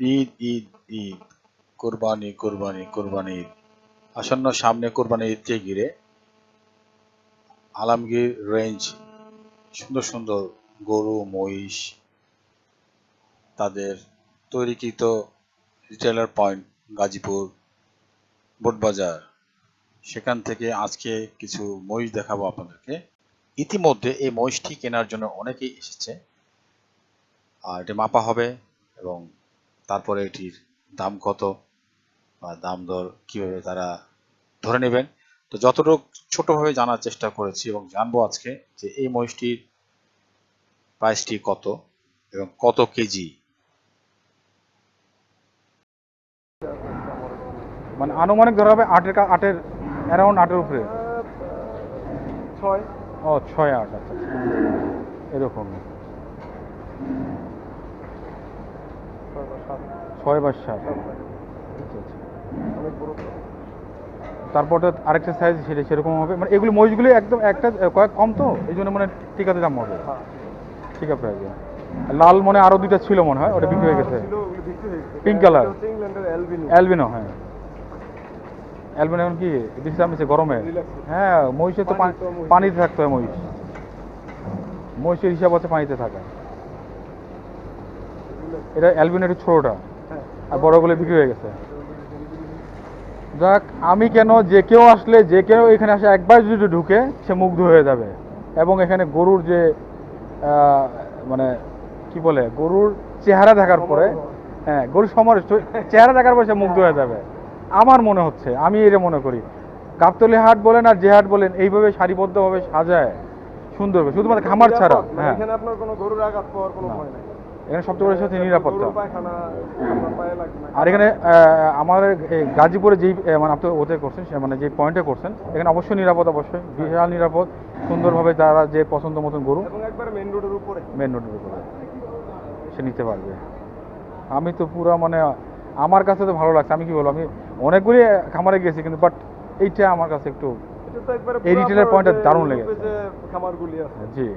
ঈদ ঈদ ঈদ। কোরবানি কোরবানি কোরবানি ঈদ। আসন্ন সামনে কোরবানি ঈদকে ঘিরে আলমগীর রেঞ্জ সুন্দর সুন্দর গরু, মহিষ তাদের তৈরিকৃত রিটেলার পয়েন্ট গাজীপুর, বোটবাজার। সেখান থেকে আজকে কিছু মহিষ দেখাবো আপনাদেরকে। ইতিমধ্যে এই মহিষটি কেনার জন্য অনেকেই এসেছে। আর এটি মাপা হবে এবং তারপরে এটির দাম কত বা দাম দর কীভাবে তারা ধরে নেবেন? তো যতটুকু ছোটভাবে জানার চেষ্টা করেছি এবং জানব আজকে যে এই মহিষটির প্রাইসটি কত এবং কত কেজি? মানে আনুমানিক ধরা হবে আটের আটের অ্যারাউন্ড আটের উপরে। ছয়। ও ছয় আট আচ্ছা আচ্ছা। এরকম। ছয় বা সাত। আচ্ছা আচ্ছা। তারপরে আরেকটা সাইজ সেটা সেরকম হবে। মানে এগুলো একদম একটা কয়েক কম তো? এই জন্য মানে টিকাতে দাম হবে। হ্যাঁ ঠিক আছে। লাল মনে আরও দুইটা ছিল মনে হয় ওটা বিক্রি হয়ে গেছে? হচ্ছে ইংল্যান্ডের অ্যালবিনো হ্যাঁ। অ্যালবিনো এখন কি? বেশি দাম গরমে। হ্যাঁ মহিষে তো। পানিতে থাকতে হয় মহিষ। মহিষের হিসাব আছে পানিতে থাকা। এটা অ্যালবিনো একটু ছোটোটা। আর বড়গুলো বিক্রি হয়ে গেছে। যাক, আমি কেন যে কেউ আসলে, যে কেউ এখানে আসে, একবার যদি ঢুকে, সে মুগ্ধ হয়ে যাবে। এবং এখানে গরুর যে মানে কি বলে, গরুর চেহারা দেখার পরে হ্যাঁ গরুর সমর চেহারা দেখার পরে সে মুগ্ধ হয়ে যাবে। আমার মনে হচ্ছে, আমি এটা মনে করি। গাবতলি হাট বলেন আর যে হাট বলেন, এইভাবে সারিবদ্ধভাবে সাজায়। সুন্দর শুধুমাত্র খামার ছাড়া হ্যাঁ। আপনার কোনো গরুর আঘাত পাওয়ার কোনো ভয় নাই। এখানে সবচেয়ে বড় হচ্ছে নিরাপত্তা। আর এখানে এই গাজীপুরে যেই মানে আপনি ওতে করছেন সে মানে যে পয়েন্টে করছেন এখানে অবশ্যই নিরাপদ অবশ্যই। বিশাল নিরাপদ সুন্দরভাবে তারা যে পছন্দ মতন গরু মেইন রোডের উপরে। মেন রোডের উপরে। সে নিতে পারবে। আমি তো পুরো মানে আমার কাছে তো ভালো লাগছে। আমি কি বলব আমি অনেকগুলি খামারে গেছি কিন্তু বাট এইটা আমার কাছে একটু এই রিটেলের retail এর আপনার point টা ওই যে দারুণ লেগেছে। খামারগুলি আছে। জি।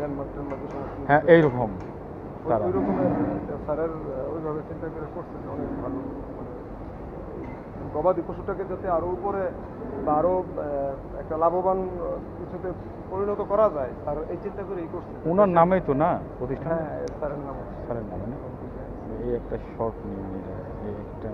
এই হ্যাঁ এইরকম তারা। স্যারের ওইভাবে চিন্তা করে করছে অনেক ভালো মানে গবাদি পশুটাকে যাতে আরও উপরে বা আরও একটা লাভবান কিছুতে পরিণত করা যায় স্যার এই চিন্তা করেই করছে। ওনার নামেই তো না প্রতিষ্ঠান? হ্যাঁ স্যারের নাম। স্যারের নামে না এই একটা শর্ট নিয়ে নিয়ে এই একটা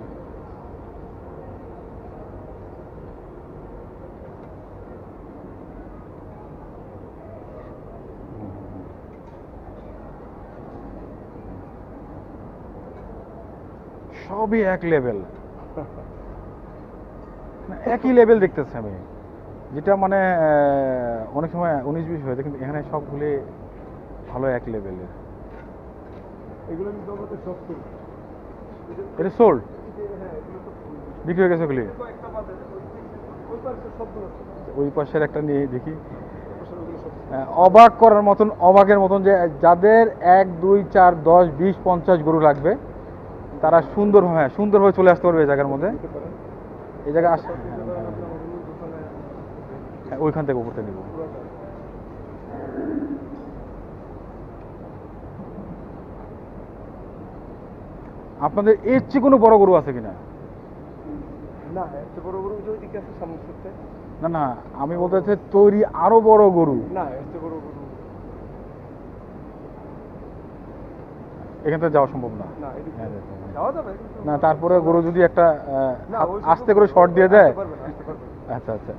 সবই এক লেভেল একই লেভেল দেখতেছি আমি। যেটা মানে অনেক সময় উনিশ বিশ হয়েছে কিন্তু এখানে সবগুলি ভালো এক লেভেলের এগুলো সব এটা সোল্ড হ্যাঁ। বিক্রি হয়ে গেছে ওগুলি? ওই- পাশের একটা নিয়ে দেখি। অবাক করার মতন অবাকের মতন যে যাদের এক দুই চার দশ বিশ পঞ্চাশ গরু লাগবে তারা সুন্দর হ্যাঁ সুন্দরভাবে চলে আসতে পারবে এই জায়গার মধ্যে। এই জায়গায় আস হ্যাঁ, ওইখান থেকে উপরতে নিব। আপনাদের এর চেয়ে কোনো বড় গরু আছে কিনা? না না আমি বলতে চাচ্ছি তৈরি আরও বড় গরু। না এত বড় গরু এখান থেকে যাওয়া সম্ভব না। না হ্যাঁ, না তারপরে গরু যদি একটা আস্তে করে শর্ট দিয়ে দেয়। আচ্ছা আচ্ছা।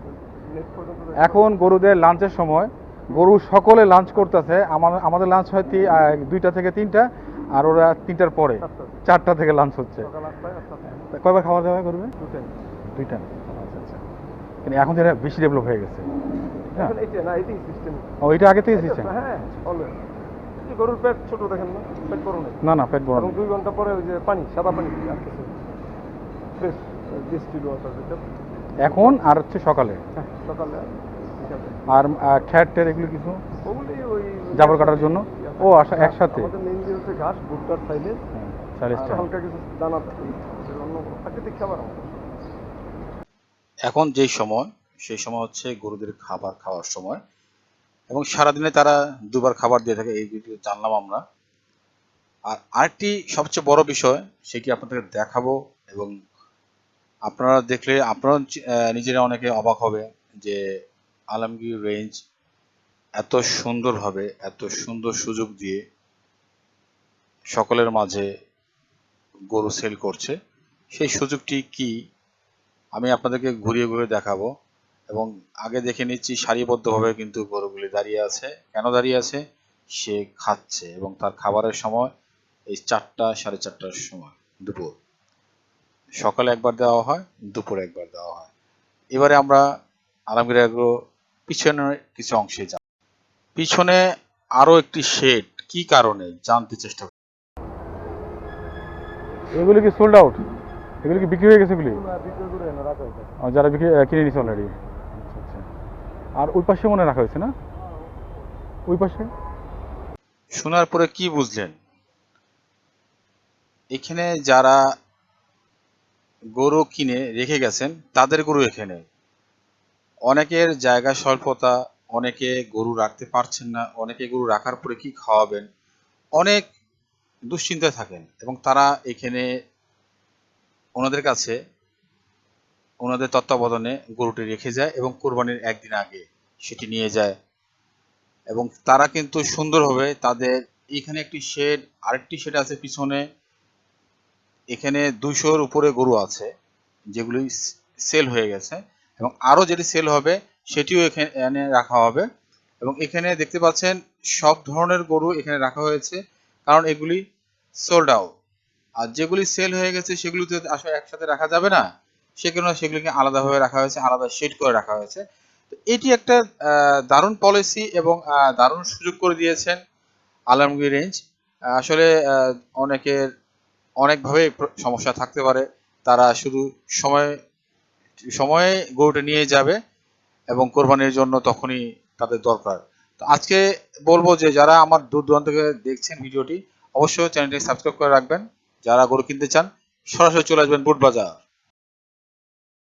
এখন গরুদের লাঞ্চের সময় গরু সকলে লাঞ্চ করতেছে আমাদের আমাদের লাঞ্চ হয় দুইটা থেকে তিনটা আর ওরা তিনটার পরে চারটা। চারটা থেকে লাঞ্চ হচ্ছে। তা কয়বার খাওয়া দাওয়া করবে? দুইটা। আচ্ছা আচ্ছা। কিন্তু এখন যেটা বেশি ডেভেলপ হয়ে গেছে। হ্যাঁ ও এটা আগে থেকে সিস্টেম হ্যাঁ গরুর পেট ছোট দেখেন না পেট বড় নেই। না না পেট বড় এবং দুই ঘণ্টা পরে ওই যে পানি সাদা পানি আর কিছু। ফ্রেশ ডিস্টিল ওয়াটার যেটা এখন আর হচ্ছে সকালে? হ্যাঁ, সকালে আর খ্যাট ট্যাট এগুলো কিছু? ওগুলি ওই জাবর কাটার জন্য? ও আসা একসাথে? আমাদের মেইন যে হচ্ছে ঘাস ভুট্টার সাইলে হ্যাঁ, চালিশটা হালকা কিছু দানা অন্য প্রাকৃতিক খাবার এখন যেই সময় সেই সময় হচ্ছে গরুদের খাবার খাওয়ার সময়। এবং সারাদিনে তারা দুবার খাবার দিয়ে থাকে, এই ভিডিও জানলাম আমরা। আর আরেকটি সবচেয়ে বড় বিষয়, সেটি আপনাদের দেখাবো এবং আপনারা দেখলে আপনারা নিজেরা অনেকে অবাক হবে যে আলমগীর রেঞ্জ এত সুন্দরভাবে এত সুন্দর সুযোগ দিয়ে সকলের মাঝে গরু সেল করছে। সেই সুযোগটি কি, আমি আপনাদেরকে ঘুরিয়ে ঘুরিয়ে দেখাবো। এবং আগে দেখে নিচ্ছি সারিবদ্ধভাবে কিন্তু গরুগুলি দাঁড়িয়ে আছে। কেন দাঁড়িয়ে আছে? সে খাচ্ছে এবং তার খাবারের সময় এই চারটা সাড়ে চারটার সময় দুপুর। সকালে একবার দেওয়া হয় দুপুরে একবার দেওয়া হয়। এবারে আমরা আলমগীর পিছনের কিছু অংশে যাব। পিছনে আরও একটি শেড কি কারণে? জানতে চেষ্টা করি। এগুলি কি সোল্ড আউট এগুলি কি বিক্রি হয়ে গেছে এগুলি? যারা বিক্রি কিনে নিছে অলরেডি আর ওই পাশে মনে রাখা হয়েছে না? ওই পাশে? শোনার পরে কি বুঝলেন? এখানে যারা গরু কিনে রেখে গেছেন, তাদের গরু এখানে। অনেকের জায়গা স্বল্পতা, অনেকে গরু রাখতে পারছেন না, অনেকে গরু রাখার পরে কি খাওয়াবেন? অনেক দুশ্চিন্তায় থাকেন এবং তারা এখানে ওনাদের কাছে ওনাদের তত্ত্বাবধানে গরুটি রেখে যায় এবং কোরবানির একদিন আগে সেটি নিয়ে যায়। এবং তারা কিন্তু সুন্দরভাবে তাদের এখানে একটি শেড, আরেকটি শেড আছে পিছনে। এখানে দুইশোর উপরে গরু আছে, যেগুলি সেল হয়ে গেছে। এবং আরও যেটি সেল হবে, সেটিও এখানে রাখা হবে। এবং এখানে দেখতে পাচ্ছেন, সব ধরনের গরু এখানে রাখা হয়েছে। কারণ এগুলি সোল্ড আউট আর যেগুলি সেল হয়ে গেছে সেগুলি তো আসলে একসাথে রাখা যাবে না। সে কারণে সেগুলিকে আলাদাভাবে রাখা হয়েছে, আলাদা শেড করে রাখা হয়েছে। তো এটি একটা দারুণ পলিসি এবং দারুণ সুযোগ করে দিয়েছেন আলমগীর রেঞ্জ। আসলে অনেকের অনেকভাবে সমস্যা থাকতে পারে। তারা শুধু সময়, সময়ে গরুটা নিয়ে যাবে এবং কোরবানির জন্য তখনই তাদের দরকার। তো আজকে বলব যে, যারা আমার দূর দূরান্ত থেকে দেখছেন ভিডিওটি, অবশ্যই চ্যানেলটি সাবস্ক্রাইব করে রাখবেন। যারা গরু কিনতে চান, সরাসরি চলে আসবেন বুট বাজার।